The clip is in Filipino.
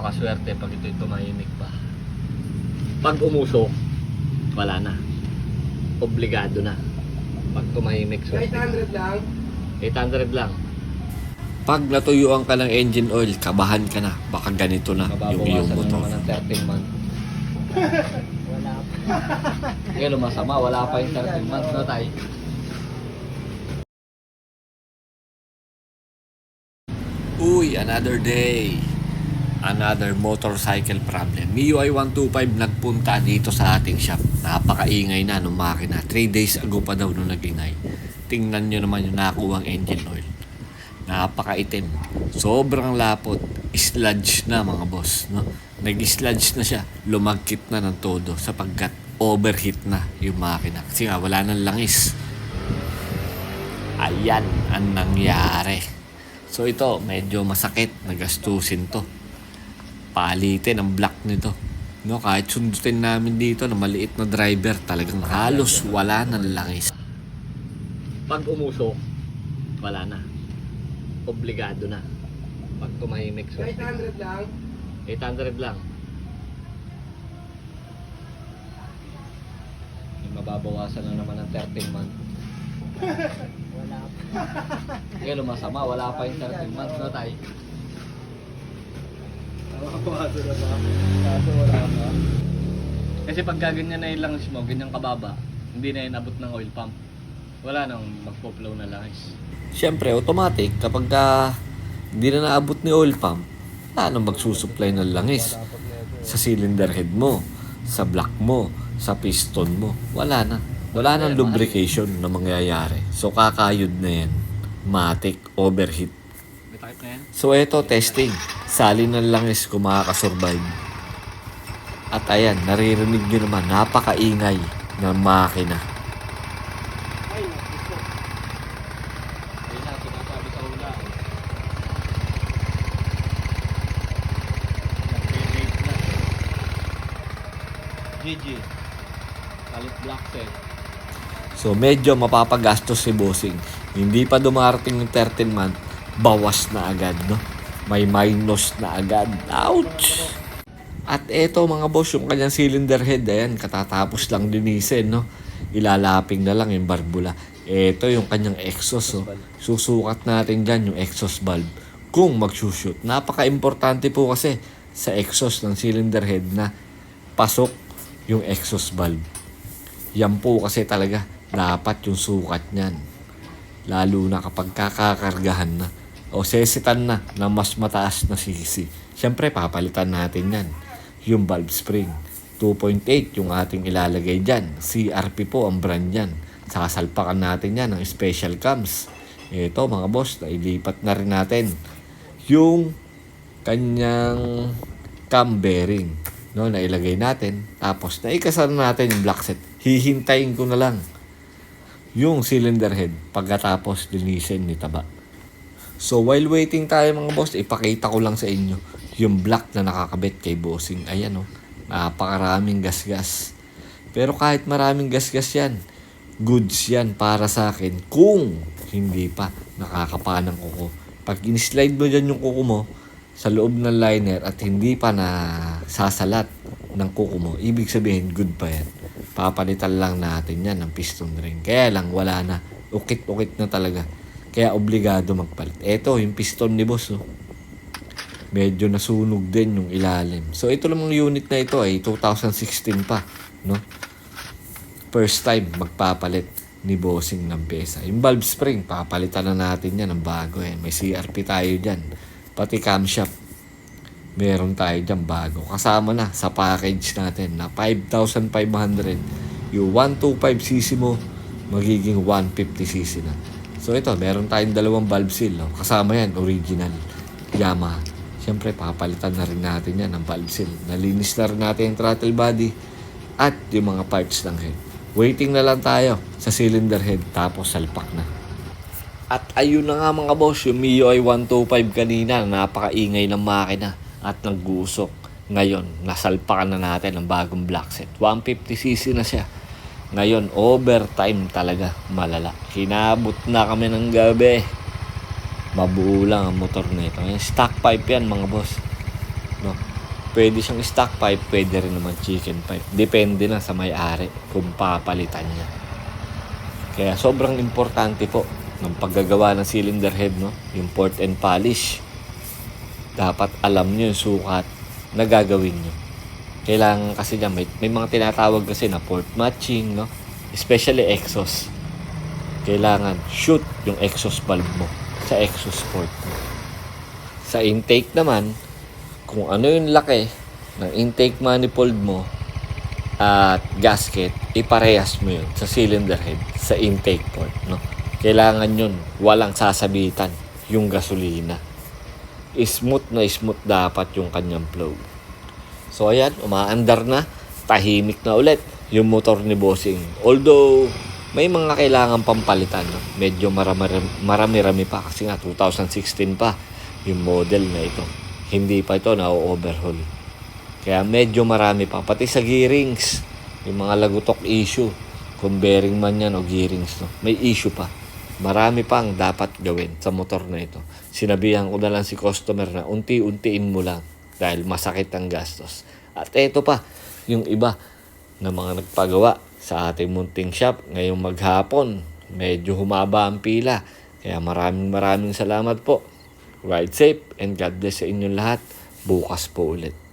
napakaswerte pag ito'y tumahimik pa. Pag umusok, wala na. Obligado na. Pag tumahimik, swerte. 800 lang. 800 lang. Pag natuyuan ka ng engine oil, kabahan ka na. Baka ganito na yung iyong Mababawasan motor. naman ng 13 month. Wala pa. Ngayon, masama. Wala pa yung 13 months na tayo. Uy, another day. Another motorcycle problem. MIUI 125 nagpunta dito sa ating shop. Napakaingay na nung makina. 3 days ago pa daw nung nagingay. Tingnan nyo naman yung nakuwang engine oil. Napakaitim. Sobrang lapot. Sludge na mga boss. No? Nag-sludge na siya. Lumagkit na ng todo sapagkat overheat na yung makina. Kasi nga wala nang langis. Ayan ang nangyari. So ito, medyo masakit. Nagastusin to. Palitin ang block nito. No, kahit sundutin namin dito na maliit na driver, talagang halos wala nang langis. Pag umusok, wala na. Obligado na. Pag tumahimik, so 800 lang. 800 lang. Yung mababawasan na naman ng 13 month. Wala pa. Ngayon, masama. Wala pa yung 13 months na tayo. Nakakawaso na ba? Kaso wala pa. Kasi pag gaganyan na yung langis mo, ganyang kababa, hindi na yun abot ng oil pump. Wala nang magpo-flow na langis. Siyempre, automatic, kapag ka hindi na naabot ni oil pump, wala nang magsusupply ng langis. Sa cylinder head mo, sa block mo, sa piston mo, wala na. Wala nang lubrication na mangyayari. So, kakayod na yan. Matic, overheat. May type na yan? So eto testing. Sali ng langis kung makakasurvive. At ayan, naririnig nyo naman, napakaingay ng makina. Eh. GG. Kalit black set. So medyo mapapagastos si bossing. Hindi pa dumarating yung 13 month, bawas na agad, no? May minus na agad. Ouch! At eto mga boss, yung kanyang cylinder head, ayan, katatapos lang linisin, no? Ilalaping na lang yung barbula. Eto yung kanyang exhaust, oh. Susukat natin dyan yung exhaust valve kung magsushoot. Napaka-importante po kasi sa exhaust ng cylinder head na pasok yung exhaust valve. Yan po kasi talaga dapat yung sukat niyan. Lalo na kapag kakakargahan na o sesitan na ng mas mataas na sisi. Siyempre, papalitan natin yan. Yung valve spring. 2.8 yung ating ilalagay dyan. CRP po ang brand yan. Sasalpakan natin yan ng special cams. Ito mga boss, nailipat na rin natin yung kanyang cam bearing no, na ilagay natin. Tapos, naikasal natin yung black set. Hihintayin ko na lang yung cylinder head pagkatapos linisin ni Taba. So, while waiting tayo mga boss, ipakita ko lang sa inyo yung black na nakakabit kay bossing. Ayan o, napakaraming gasgas. Pero kahit maraming gasgas yan, goods yan para sa akin kung hindi pa nakakapa ng kuko. Pag in-slide mo dyan yung kuko mo sa loob ng liner at hindi pa na sasalat ng kuko mo, ibig sabihin good pa yan. Papalitan lang natin yan ng piston ring. Kaya lang wala na. Ukit-ukit na talaga. Kaya obligado magpalit. Eto, yung piston ni boss. Oh. Medyo nasunog din yung ilalim. So ito lang yung unit na ito ay 2016 pa. No? First time magpapalit ni bossing ng pesa. Yung valve spring, papalitan na natin yan ng bago. Eh. May CRP tayo dyan. Pati camshaft, meron tayo dyan bago. Kasama na sa package natin na 5,500. Yung 125cc mo, magiging 150cc na. So ito, meron tayong dalawang valve seal. No? Kasama yan, original. Yamaha. Siyempre, papalitan na rin natin yan ng valve seal. Nalinis na rin natin yung throttle body at yung mga parts ng head. Waiting na lang tayo sa cylinder head tapos salpak na. At ayun na nga mga boss, yung MIUI 125 kanina, napakaingay ng makina at nag-uusok. Ngayon, nasalpakan na natin ang bagong black set. 150cc na siya. Ngayon, overtime talaga, malala. Hinabot na kami ng gabi. Mabuo lang ang motor na ito. Ngayon, stock pipe yan mga boss. No? Pwede siyang stock pipe, pwede rin naman chicken pipe. Depende na sa may-ari kung papalitan niya. Kaya sobrang importante po ng paggagawa ng cylinder head, no? yung port and polish. Dapat alam nyo yung sukat na gagawin nyo. Kailangan kasi dyan, may, may mga tinatawag kasi na port matching, no? especially exhaust. Kailangan shoot yung exhaust valve mo sa exhaust port mo. Sa intake naman, kung ano yung laki ng intake manifold mo at gasket, iparehas mo yun sa cylinder head, sa intake port. No? Kailangan yun, walang sasabitan yung gasolina. Smooth na smooth dapat yung kanyang flow. So ayan, umaandar na, tahimik na ulit yung motor ni Bossing. Although, may mga kailangan pampalitan. No? Medyo marami- marami-rami pa kasi nga 2016 pa yung model na ito. Hindi pa ito na-overhaul. Kaya medyo marami pa. Pati sa gearings, yung mga lagutok issue. Kung bearing man yan o gearings, no? may issue pa. Marami pang dapat gawin sa motor na ito. Sinabihan ko na lang si customer na unti-untiin mo lang dahil masakit ang gastos. At eto pa, yung iba na mga nagpagawa sa ating munting shop ngayong maghapon. Medyo humaba ang pila. Kaya maraming maraming salamat po. Ride safe and God bless sa inyong lahat. Bukas po ulit.